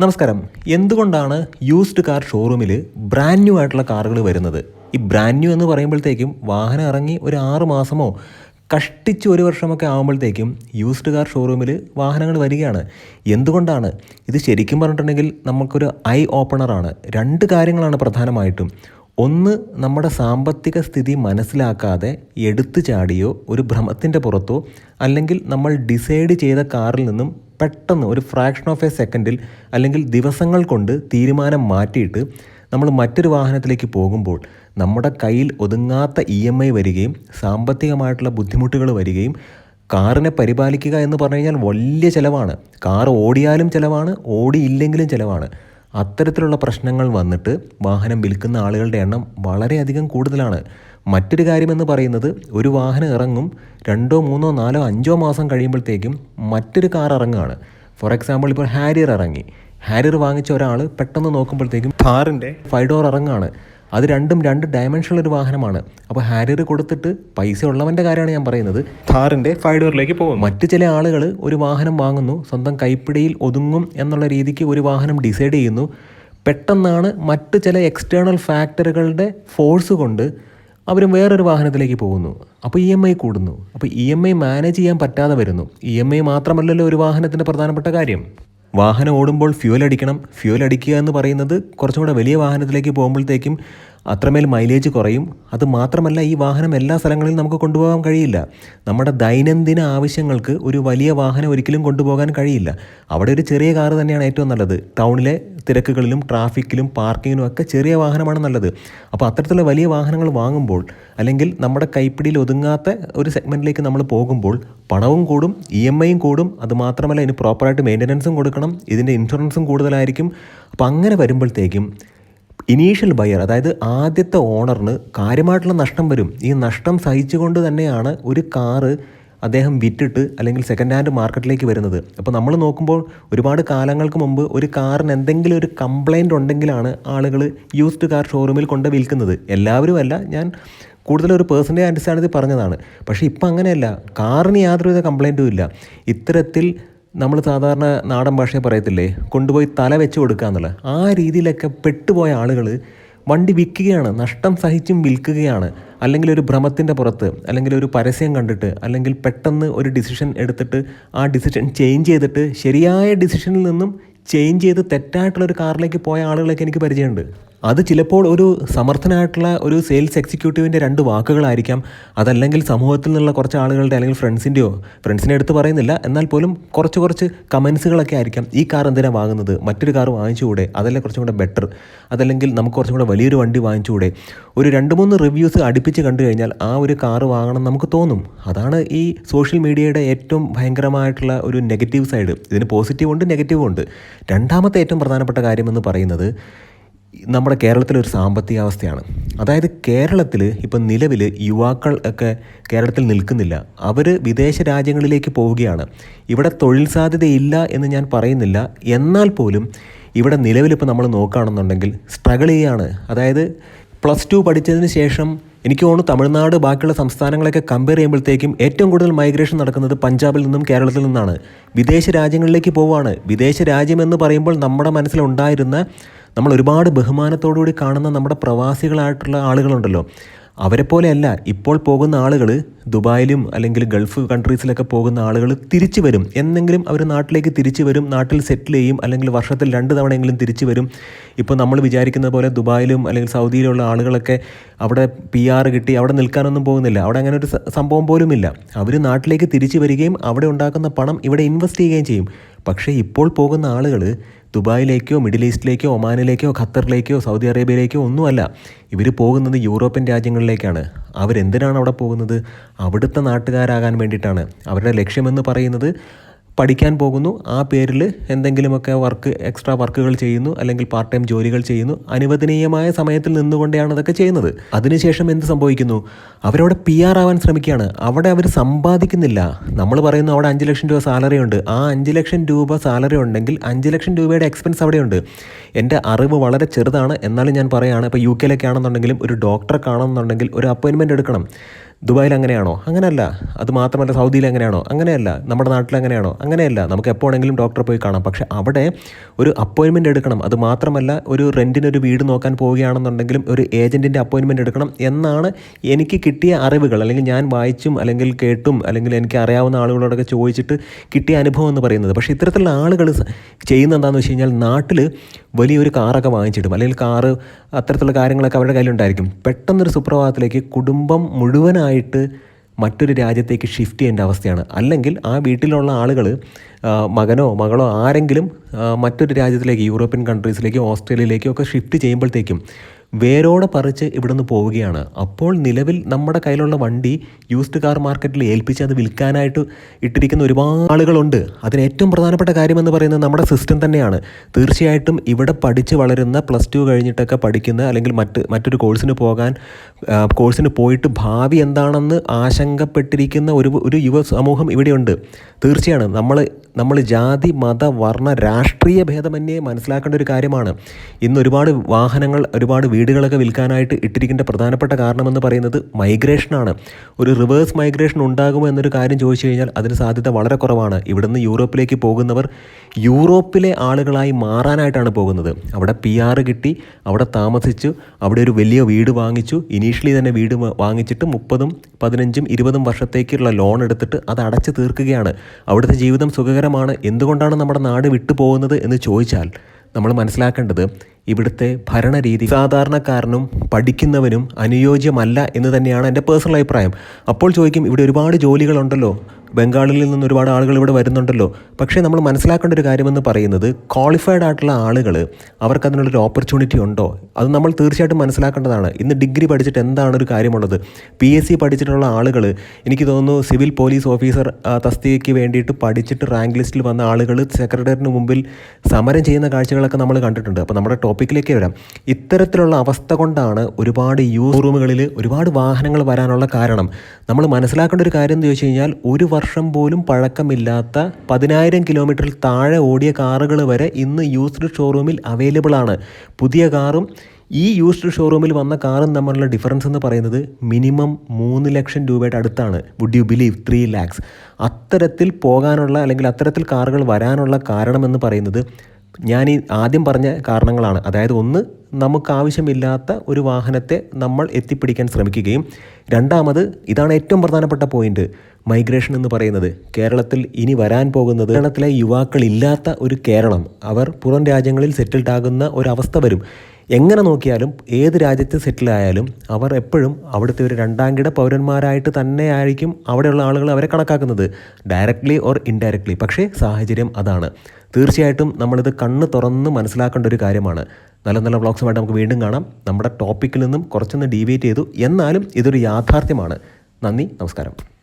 നമസ്കാരം. എന്തുകൊണ്ടാണ് used car ഷോറൂമിൽ ബ്രാൻഡ് ന്യൂ ആയിട്ടുള്ള കാറുകൾ വരുന്നത്? ഈ ബ്രാൻഡ് ന്യൂ എന്ന് പറയുമ്പോഴത്തേക്കും വാഹനം ഇറങ്ങി ഒരു ആറ് മാസമോ കഷ്ടിച്ച് ഒരു വർഷമൊക്കെ ആകുമ്പോഴത്തേക്കും യൂസ്ഡ് കാർ ഷോറൂമിൽ വാഹനങ്ങൾ വരികയാണ്. എന്തുകൊണ്ടാണ്? ഇത് ശരിക്കും പറഞ്ഞിട്ടുണ്ടെങ്കിൽ നമുക്കൊരു ഐ ഓപ്പണറാണ് രണ്ട് കാര്യങ്ങളാണ് പ്രധാനമായിട്ടും. ഒന്ന് നമ്മുടെ സാമ്പത്തിക സ്ഥിതി മനസ്സിലാക്കാതെ എടുത്തു ചാടിയോ ഒരു ഭ്രമത്തിന്റെ പുറത്തോ അല്ലെങ്കിൽ നമ്മൾ ഡിസൈഡ് ചെയ്ത കാറിൽ നിന്നും പെട്ടെന്ന് ഒരു ഫ്രാക്ഷൻ ഓഫ് എ സെക്കൻഡിൽ അല്ലെങ്കിൽ ദിവസങ്ങൾ കൊണ്ട് തീരുമാനം മാറ്റിയിട്ട് നമ്മൾ മറ്റൊരു വാഹനത്തിലേക്ക് പോകുമ്പോൾ നമ്മുടെ കയ്യിൽ ഒതുങ്ങാത്ത ഇ എം ഐ വരികയും സാമ്പത്തികമായിട്ടുള്ള ബുദ്ധിമുട്ടുകൾ വരികയും കാറിനെ പരിപാലിക്കുക എന്ന് പറഞ്ഞു കഴിഞ്ഞാൽ വലിയ ചിലവാണ്. കാർ ഓടിയാലും ചിലവാണ് ഓടിയില്ലെങ്കിലും ചിലവാണ്. അത്തരത്തിലുള്ള പ്രശ്നങ്ങൾ വന്നിട്ട് വാഹനം വിൽക്കുന്ന ആളുകളുടെ എണ്ണം വളരെയധികം കൂടുതലാണ്. മറ്റൊരു കാര്യമെന്ന് പറയുന്നത് ഒരു വാഹനം ഇറങ്ങും രണ്ടോ മൂന്നോ നാലോ അഞ്ചോ മാസം കഴിയുമ്പോഴത്തേക്കും മറ്റൊരു കാർ ഇറങ്ങുകയാണ്. ഫോർ എക്സാമ്പിൾ ഇപ്പോൾ ഹാരിയർ ഇറങ്ങി. ഹാരിയർ വാങ്ങിച്ച ഒരാൾ പെട്ടെന്ന് നോക്കുമ്പോഴത്തേക്കും കാറിന്റെ ഫൈവ് ഡോർ ഇറങ്ങുകയാണ്. അത് രണ്ടും രണ്ട് ഡയമെൻഷനുള്ള ഒരു വാഹനമാണ്. അപ്പോൾ ഹാരിയർ കൊടുത്തിട്ട് പൈസ ഉള്ളവന്റെ കാര്യമാണ് ഞാൻ പറയുന്നത്. കാറിന്റെ ഫൈവ് ഡോറിലേക്ക് പോകും മറ്റു ചില ആളുകൾ ഒരു വാഹനം വാങ്ങുന്നു സ്വന്തം കൈപ്പിടിയിൽ ഒതുങ്ങും എന്നുള്ള രീതിക്ക് ഒരു വാഹനം ഡിസൈഡ് ചെയ്യുന്നു. പെട്ടെന്നാണ് മറ്റ് ചില എക്സ്റ്റേണൽ ഫാക്ടറുകളുടെ ഫോഴ്സ് കൊണ്ട് അവരും വേറൊരു വാഹനത്തിലേക്ക് പോകുന്നു. അപ്പോൾ ഇ എം ഐ കൂടുന്നു. അപ്പോൾ ഇ എം ഐ മാനേജ് ചെയ്യാൻ പറ്റാതെ വരുന്നു. ഇ എം ഐ മാത്രമല്ലല്ലോ ഒരു വാഹനത്തിന്റെ പ്രധാനപ്പെട്ട കാര്യം. വാഹനം ഓടുമ്പോൾ ഫ്യൂൽ അടിക്കണം. ഫ്യൂൽ അടിക്കുക എന്ന് പറയുന്നത് കുറച്ചും കൂടെ വലിയ വാഹനത്തിലേക്ക് പോകുമ്പോഴത്തേക്കും അത്രമേൽ മൈലേജ് കുറയും. അത് മാത്രമല്ല ഈ വാഹനം എല്ലാ സ്ഥലങ്ങളിലും നമുക്ക് കൊണ്ടുപോകാൻ കഴിയില്ല. നമ്മുടെ ദൈനംദിന ആവശ്യങ്ങൾക്ക് ഒരു വലിയ വാഹനം ഒരിക്കലും കൊണ്ടുപോകാൻ കഴിയില്ല. അവിടെ ഒരു ചെറിയ കാറ് തന്നെയാണ് ഏറ്റവും നല്ലത്. ടൗണിലെ തിരക്കുകളിലും ട്രാഫിക്കിലും പാർക്കിങ്ങിലും ഒക്കെ ചെറിയ വാഹനമാണ് നല്ലത്. അപ്പോൾ അത്തരത്തിലുള്ള വലിയ വാഹനങ്ങൾ വാങ്ങുമ്പോൾ അല്ലെങ്കിൽ നമ്മുടെ കൈപ്പിടിയിൽ ഒതുങ്ങാത്ത ഒരു സെഗ്മെന്റിലേക്ക് നമ്മൾ പോകുമ്പോൾ പണവും കൂടും ഇ എം ഐയും കൂടും. അത് മാത്രമല്ല ഇതിന് പ്രോപ്പറായിട്ട് മെയിന്റനൻസും കൊടുക്കണം. ഇതിന്റെ ഇൻഷുറൻസും കൂടുതലായിരിക്കും. അപ്പോൾ അങ്ങനെ വരുമ്പോഴത്തേക്കും ഇനീഷ്യൽ ബയർ അതായത് ആദ്യത്തെ ഓണറിന് കാര്യമായിട്ടുള്ള നഷ്ടം വരും. ഈ നഷ്ടം സഹിച്ചുകൊണ്ട് തന്നെയാണ് ഒരു കാറ് അദ്ദേഹം വിറ്റിട്ട് അല്ലെങ്കിൽ സെക്കൻഡ് ഹാൻഡ് മാർക്കറ്റിലേക്ക് വരുന്നത്. അപ്പോൾ നമ്മൾ നോക്കുമ്പോൾ ഒരുപാട് കാലങ്ങൾക്ക് മുമ്പ് ഒരു കാറിന് എന്തെങ്കിലും ഒരു കംപ്ലൈന്റ് ഉണ്ടെങ്കിലാണ് ആളുകൾ യൂസ്ഡ് കാർ ഷോറൂമിൽ കൊണ്ട് വിൽക്കുന്നത്. എല്ലാവരും അല്ല ഞാൻ കൂടുതൽ ഒരു പേഴ്സന്റെ അടിസ്ഥാനത്തിൽ പറഞ്ഞതാണ്. പക്ഷേ ഇപ്പം അങ്ങനെയല്ല. കാറിന് യാതൊരുവിധ കംപ്ലൈന്റും ഇല്ല. ഇത്തരത്തിൽ നമ്മൾ സാധാരണ നാടൻ ഭാഷയെ പറയത്തില്ലേ? കൊണ്ടുപോയി തല വെച്ച് കൊടുക്കുക എന്നുള്ളത്. ആ രീതിയിലൊക്കെ പെട്ടുപോയ ആളുകൾ വണ്ടി വിൽക്കുകയാണ്. നഷ്ടം സഹിച്ചും വിൽക്കുകയാണ്. അല്ലെങ്കിൽ ഒരു ഭ്രമത്തിന്റെ പുറത്ത് അല്ലെങ്കിൽ ഒരു പരസ്യം കണ്ടിട്ട് അല്ലെങ്കിൽ പെട്ടെന്ന് ഒരു ഡിസിഷൻ എടുത്തിട്ട് ആ ഡിസിഷൻ ചേഞ്ച് ചെയ്തിട്ട് ശരിയായ ഡിസിഷനിൽ നിന്നും ചേഞ്ച് ചെയ്ത് തെറ്റായിട്ടുള്ള ഒരു കാറിലേക്ക് പോയ ആളുകളൊക്കെ എനിക്ക് പരിചയമുണ്ട്. അത് ചിലപ്പോൾ ഒരു സമർത്ഥനായിട്ടുള്ള ഒരു സെയിൽസ് എക്സിക്യൂട്ടീവിന്റെ രണ്ട് വാക്കുകളായിരിക്കാം. അതല്ലെങ്കിൽ സമൂഹത്തിൽ നിന്നുള്ള കുറച്ച് ആളുകളുടെ അല്ലെങ്കിൽ ഫ്രണ്ട്സിന്റെയോ ഫ്രണ്ട്സിനെ എടുത്ത് പറയുന്നില്ല. എന്നാൽ പോലും കുറച്ച് കുറച്ച് കമൻസുകളൊക്കെ ആയിരിക്കാം ഈ കാർ എന്തിനാണ് വാങ്ങുന്നത്? മറ്റൊരു കാർ വാങ്ങിച്ചുകൂടെ? അതല്ലേ കുറച്ചും കൂടെ ബെറ്റർ അതല്ലെങ്കിൽ നമുക്ക് കുറച്ചും കൂടെ വലിയൊരു വണ്ടി വാങ്ങിച്ചുകൂടെ? ഒരു രണ്ട് മൂന്ന് റിവ്യൂസ് അടുപ്പിച്ച് കണ്ടു കഴിഞ്ഞാൽ ആ ഒരു കാർ വാങ്ങണം നമുക്ക് തോന്നും. അതാണ് ഈ സോഷ്യൽ മീഡിയയുടെ ഏറ്റവും ഭയങ്കരമായിട്ടുള്ള ഒരു നെഗറ്റീവ് സൈഡ് ഇതിന് പോസിറ്റീവ് ഉണ്ട് നെഗറ്റീവും ഉണ്ട്. രണ്ടാമത്തെ ഏറ്റവും പ്രധാനപ്പെട്ട കാര്യമെന്ന് പറയുന്നത് നമ്മുടെ കേരളത്തിലെ ഒരു സാമ്പത്തിക അവസ്ഥയാണ് അതായത് കേരളത്തിൽ ഇപ്പം നിലവിൽ യുവാക്കൾ ഒക്കെ കേരളത്തിൽ നിൽക്കുന്നില്ല. അവർ വിദേശ രാജ്യങ്ങളിലേക്ക് പോവുകയാണ്. ഇവിടെ തൊഴിൽ സാധ്യതയില്ല എന്ന് ഞാൻ പറയുന്നില്ല. എന്നാൽ പോലും ഇവിടെ നിലവിലിപ്പോൾ നമ്മൾ നോക്കുകയാണെന്നുണ്ടെങ്കിൽ സ്ട്രഗിൾ ചെയ്യാണ്. അതായത് പ്ലസ് ടു പഠിച്ചതിന് ശേഷം എനിക്ക് തോന്നുന്നു തമിഴ്നാട് ബാക്കിയുള്ള സംസ്ഥാനങ്ങളൊക്കെ കമ്പയർ ചെയ്യുമ്പോഴത്തേക്കും ഏറ്റവും കൂടുതൽ മൈഗ്രേഷൻ നടക്കുന്നത് പഞ്ചാബിൽ നിന്നും കേരളത്തിൽ നിന്നാണ്. വിദേശ രാജ്യങ്ങളിലേക്ക് പോവുകയാണ്. വിദേശ രാജ്യം എന്ന് പറയുമ്പോൾ നമ്മുടെ മനസ്സിലുണ്ടായിരുന്ന നമ്മൾ ഒരുപാട് ബഹുമാനത്തോടുകൂടി കാണുന്ന നമ്മുടെ പ്രവാസികളായിട്ടുള്ള ആളുകളുണ്ടല്ലോ. അവരെപ്പോലെയല്ല ഇപ്പോൾ പോകുന്ന ആളുകൾ ദുബായിലും അല്ലെങ്കിൽ ഗൾഫ് കൺട്രീസിലൊക്കെ പോകുന്ന ആളുകൾ തിരിച്ചു വരും. എന്നെങ്കിലും അവർ നാട്ടിലേക്ക് തിരിച്ചു വരും നാട്ടിൽ സെറ്റിൽ ചെയ്യും അല്ലെങ്കിൽ വർഷത്തിൽ രണ്ട് തവണയെങ്കിലും തിരിച്ചു വരും. ഇപ്പോൾ നമ്മൾ വിചാരിക്കുന്ന പോലെ ദുബായിലും അല്ലെങ്കിൽ സൗദിയിലുള്ള ആളുകളൊക്കെ അവിടെ പി ആർ കിട്ടി അവിടെ നിൽക്കാനൊന്നും പോകുന്നില്ല. അവിടെ അങ്ങനെ ഒരു സംഭവം പോലുമില്ല. അവർ നാട്ടിലേക്ക് തിരിച്ചു വരികയും അവിടെ ഉണ്ടാക്കുന്ന പണം ഇവിടെ ഇൻവെസ്റ്റ് ചെയ്യുകയും ചെയ്യും. പക്ഷേ ഇപ്പോൾ പോകുന്ന ആളുകൾ ദുബായിലേക്കോ മിഡിൽ ഈസ്റ്റിലേക്കോ ഒമാനിലേക്കോ ഖത്തറിലേക്കോ സൗദി അറേബ്യയിലേക്കോ ഒന്നുമല്ല. ഇവർ പോകുന്നത് യൂറോപ്യൻ രാജ്യങ്ങളിലേക്കാണ്. അവരെന്തിനാണ് അവിടെ പോകുന്നത്? അവിടുത്തെ നാട്ടുകാരാകാൻ വേണ്ടിയിട്ടാണ്. അവരുടെ ലക്ഷ്യമെന്ന് പറയുന്നത് പഠിക്കാൻ പോകുന്നു. ആ പേരിൽ എന്തെങ്കിലുമൊക്കെ വർക്ക് എക്സ്ട്രാ വർക്കുകൾ ചെയ്യുന്നു അല്ലെങ്കിൽ പാർട്ട് ടൈം ജോലികൾ ചെയ്യുന്നു. അനുവദനീയമായ സമയത്തിൽ നിന്നുകൊണ്ടാണ് അതൊക്കെ ചെയ്യുന്നത്. അതിനുശേഷം എന്ത് സംഭവിക്കുന്നു? അവരവിടെ പി ആർ ആവാൻ ശ്രമിക്കുകയാണ്. അവിടെ അവർ സമ്പാദിക്കുന്നില്ല. നമ്മൾ പറയുന്നു അവിടെ അഞ്ച് ലക്ഷം രൂപ സാലറി ഉണ്ട്. ആ അഞ്ച് ലക്ഷം രൂപ സാലറി ഉണ്ടെങ്കിൽ അഞ്ച് ലക്ഷം രൂപയുടെ എക്സ്പെൻസ് അവിടെയുണ്ട് എന്റെ അറിവ് വളരെ ചെറുതാണ്. എന്നാലും ഞാൻ പറയുകയാണ് ഇപ്പോൾ യു കെയിലൊക്കെ ആണെന്നുണ്ടെങ്കിലും ഒരു ഡോക്ടറെ കാണണമെന്നുണ്ടെങ്കിൽ ഒരു അപ്പോയിൻമെന്റ് എടുക്കണം. ദുബായിൽ അങ്ങനെയാണോ? അങ്ങനെയല്ല. അത് മാത്രമല്ല സൗദിയിൽ അങ്ങനെയാണോ? അങ്ങനെയല്ല. നമ്മുടെ നാട്ടിൽ അങ്ങനെയാണോ? അങ്ങനെയല്ല. നമുക്ക് എപ്പോൾ വേണമെങ്കിലും ഡോക്ടറെ പോയി കാണാം. പക്ഷേ അവിടെ ഒരു അപ്പോയിൻമെന്റ് എടുക്കണം. അത് മാത്രമല്ല ഒരു റെന്റിനൊരു വീട് നോക്കാൻ പോവുകയാണെന്നുണ്ടെങ്കിലും ഒരു ഏജന്റിന്റെ അപ്പോയിൻമെന്റ് എടുക്കണം എന്നാണ് എനിക്ക് കിട്ടിയ അറിവുകൾ. അല്ലെങ്കിൽ ഞാൻ വായിച്ചും അല്ലെങ്കിൽ കേട്ടും അല്ലെങ്കിൽ എനിക്ക് അറിയാവുന്ന ആളുകളോടൊക്കെ ചോദിച്ചിട്ട് കിട്ടിയ അനുഭവം എന്ന് പറയുന്നത്. പക്ഷേ ഇത്തരത്തിലുള്ള ആളുകൾ ചെയ്യുന്ന എന്താണെന്ന് വെച്ച് കഴിഞ്ഞാൽ നാട്ടിൽ വലിയൊരു കാറൊക്കെ വാങ്ങിച്ചിടും. അല്ലെങ്കിൽ കാറ് അത്തരത്തിലുള്ള കാര്യങ്ങളൊക്കെ അവരുടെ കയ്യിലുണ്ടായിരിക്കും. പെട്ടെന്നൊരു സുപ്രഭാതത്തിലേക്ക് കുടുംബം മുഴുവനായിട്ട് മറ്റൊരു രാജ്യത്തേക്ക് ഷിഫ്റ്റ് ചെയ്യേണ്ട അവസ്ഥയാണ്. അല്ലെങ്കിൽ ആ വീട്ടിലുള്ള ആളുകൾ മകനോ മകളോ ആരെങ്കിലും മറ്റൊരു രാജ്യത്തിലേക്ക് യൂറോപ്യൻ കൺട്രീസിലേക്കോ ഓസ്ട്രേലിയയിലേക്കോ ഒക്കെ ഷിഫ്റ്റ് ചെയ്യുമ്പോഴത്തേക്കും വേരോടെ പറിച്ച് ഇവിടുന്ന് പോവുകയാണ്. അപ്പോൾ നിലവിൽ നമ്മുടെ കയ്യിലുള്ള വണ്ടി യൂസ്ഡ് കാർ മാർക്കറ്റിൽ ഏൽപ്പിച്ച് അത് വിൽക്കാനായിട്ട് ഇട്ടിരിക്കുന്ന ഒരുപാട് ആളുകളുണ്ട്. അതിന് ഏറ്റവും പ്രധാനപ്പെട്ട കാര്യമെന്ന് പറയുന്നത് നമ്മുടെ സിസ്റ്റം തന്നെയാണ്. തീർച്ചയായിട്ടും ഇവിടെ പഠിച്ച് വളരുന്ന പ്ലസ് ടു കഴിഞ്ഞിട്ടൊക്കെ പഠിക്കുന്ന അല്ലെങ്കിൽ മറ്റ് മറ്റൊരു കോഴ്സിന് പോകാൻ കോഴ്സിന് പോയിട്ട് ഭാവി എന്താണെന്ന് ആശങ്കപ്പെട്ടിരിക്കുന്ന ഒരു ഒരു യുവ സമൂഹം ഇവിടെയുണ്ട്. തീർച്ചയാണ് നമ്മൾ നമ്മൾ ജാതി മത വർണ രാഷ്ട്രീയ ഭേദമന്യേ മനസ്സിലാക്കേണ്ട ഒരു കാര്യമാണ്. ഇന്ന് ഒരുപാട് വാഹനങ്ങൾ ഒരുപാട് വീടുകളൊക്കെ വിൽക്കാനായിട്ട് ഇട്ടിരിക്കേണ്ട പ്രധാനപ്പെട്ട കാരണമെന്ന് പറയുന്നത് മൈഗ്രേഷനാണ്. ഒരു റിവേഴ്സ് മൈഗ്രേഷൻ ഉണ്ടാകുമോ എന്നൊരു കാര്യം ചോദിച്ചു കഴിഞ്ഞാൽ അതിന് സാധ്യത വളരെ കുറവാണ്. ഇവിടുന്ന് യൂറോപ്പിലേക്ക് പോകുന്നവർ യൂറോപ്പിലെ ആളുകളായി മാറാനായിട്ടാണ് പോകുന്നത്. അവിടെ പി ആർ കിട്ടി അവിടെ താമസിച്ചു അവിടെ ഒരു വലിയ വീട് വാങ്ങിച്ചു. ഇനീഷ്യലി തന്നെ വീട് വാങ്ങിച്ചിട്ട് മുപ്പതും പതിനഞ്ചും ഇരുപതും വർഷത്തേക്കുള്ള ലോൺ എടുത്തിട്ട് അത് അടച്ചു തീർക്കുകയാണ്. അവിടുത്തെ ജീവിതം സുഖകരമാണ്. എന്തുകൊണ്ടാണ് നമ്മുടെ നാട് വിട്ടുപോകുന്നത് എന്ന് ചോദിച്ചാൽ നമ്മൾ മനസ്സിലാക്കേണ്ടത് ഇവിടുത്തെ ഭരണരീതി സാധാരണക്കാരനും പഠിക്കുന്നവനും അനുയോജ്യമല്ല എന്ന് തന്നെയാണ് എന്റെ പേഴ്സണൽ അഭിപ്രായം. അപ്പോൾ ചോദിക്കും ഇവിടെ ഒരുപാട് ജോലികളുണ്ടല്ലോ. ബംഗാളിൽ നിന്ന് ഒരുപാട് ആളുകൾ ഇവിടെ വരുന്നുണ്ടല്ലോ. പക്ഷേ നമ്മൾ മനസ്സിലാക്കേണ്ട ഒരു കാര്യമെന്ന് പറയുന്നത് ക്വാളിഫൈഡ് ആയിട്ടുള്ള ആളുകൾ അവർക്ക് അതിനുള്ളൊരു ഓപ്പർച്യൂണിറ്റി ഉണ്ടോ? അത് നമ്മൾ തീർച്ചയായിട്ടും മനസ്സിലാക്കേണ്ടതാണ്. ഇന്ന് ഡിഗ്രി പഠിച്ചിട്ട് എന്താണ് ഒരു കാര്യമുള്ളത്? പി എസ് സി പഠിച്ചിട്ടുള്ള ആളുകൾ എനിക്ക് തോന്നുന്നു സിവിൽ പോലീസ് ഓഫീസർ തസ്തികയ്ക്ക് വേണ്ടിയിട്ട് പഠിച്ചിട്ട് റാങ്ക് ലിസ്റ്റിൽ വന്ന ആളുകൾ സെക്രട്ടറിന് മുമ്പിൽ സമരം ചെയ്യുന്ന കാഴ്ചകളൊക്കെ നമ്മൾ കണ്ടിട്ടുണ്ട്. അപ്പോൾ നമ്മുടെ ടോപ്പിക്കിലേക്ക് വരാം. ഇത്തരത്തിലുള്ള അവസ്ഥ കൊണ്ടാണ് ഒരുപാട് യൂസ് റൂമുകളിൽ ഒരുപാട് വാഹനങ്ങൾ വരാനുള്ള കാരണം. നമ്മൾ മനസ്സിലാക്കേണ്ട ഒരു കാര്യം എന്ന് ചോദിച്ചു കഴിഞ്ഞാൽ ഒരു വർഷം പോലും പഴക്കമില്ലാത്ത പതിനായിരം കിലോമീറ്ററിൽ താഴെ ഓടിയ കാറുകൾ വരെ ഇന്ന് യൂസ്ഡ് ഷോറൂമിൽ അവൈലബിൾ ആണ്. പുതിയ കാറും ഈ യൂസ്ഡ് ഷോറൂമിൽ വന്ന കാറും തമ്മിലുള്ള ഡിഫറൻസ് എന്ന് പറയുന്നത് മിനിമം മൂന്ന് ലക്ഷം രൂപയുടെ അടുത്താണ്. Would you believe three lakhs അത്തരത്തിൽ പോകാനുള്ള അല്ലെങ്കിൽ അത്തരത്തിൽ കാറുകൾ വരാനുള്ള കാരണമെന്ന് പറയുന്നത് ഞാൻ ഈ ആദ്യം പറഞ്ഞ കാരണങ്ങളാണ്. അതായത് ഒന്ന് നമുക്ക് ആവശ്യമില്ലാത്ത ഒരു വാഹനത്തെ നമ്മൾ എത്തിപ്പിടിക്കാൻ ശ്രമിക്കുകയും രണ്ടാമത് ഇതാണ് ഏറ്റവും പ്രധാനപ്പെട്ട പോയിന്റ് മൈഗ്രേഷൻ എന്ന് പറയുന്നത്. കേരളത്തിൽ ഇനി വരാൻ പോകുന്നത് കേരളത്തിലെ യുവാക്കളില്ലാത്ത ഒരു കേരളം. അവർ പുറം രാജ്യങ്ങളിൽ സെറ്റിൽഡ് ആകുന്ന ഒരവസ്ഥ വരും. എങ്ങനെ നോക്കിയാലും ഏത് രാജ്യത്ത് സെറ്റിലായാലും അവർ എപ്പോഴും അവിടുത്തെ ഒരു രണ്ടാംകിട പൗരന്മാരായിട്ട് തന്നെയായിരിക്കും അവിടെയുള്ള ആളുകൾ അവരെ കണക്കാക്കുന്നത് ഡയറക്റ്റ്ലി ഓർ ഇൻഡയറക്റ്റ്ലി പക്ഷേ സാഹചര്യം അതാണ്. തീർച്ചയായിട്ടും നമ്മളിത് കണ്ണ് തുറന്ന് മനസ്സിലാക്കേണ്ട ഒരു കാര്യമാണ്. നല്ല നല്ല വ്ളോഗ്സുമായിട്ട് നമുക്ക് വീണ്ടും കാണാം. നമ്മുടെ ടോപ്പിക്കിൽ നിന്നും കുറച്ചൊന്ന് ഡീവേറ്റ് ചെയ്തു. എന്നാലും ഇതൊരു യാഥാർത്ഥ്യമാണ്. നന്ദി നമസ്കാരം.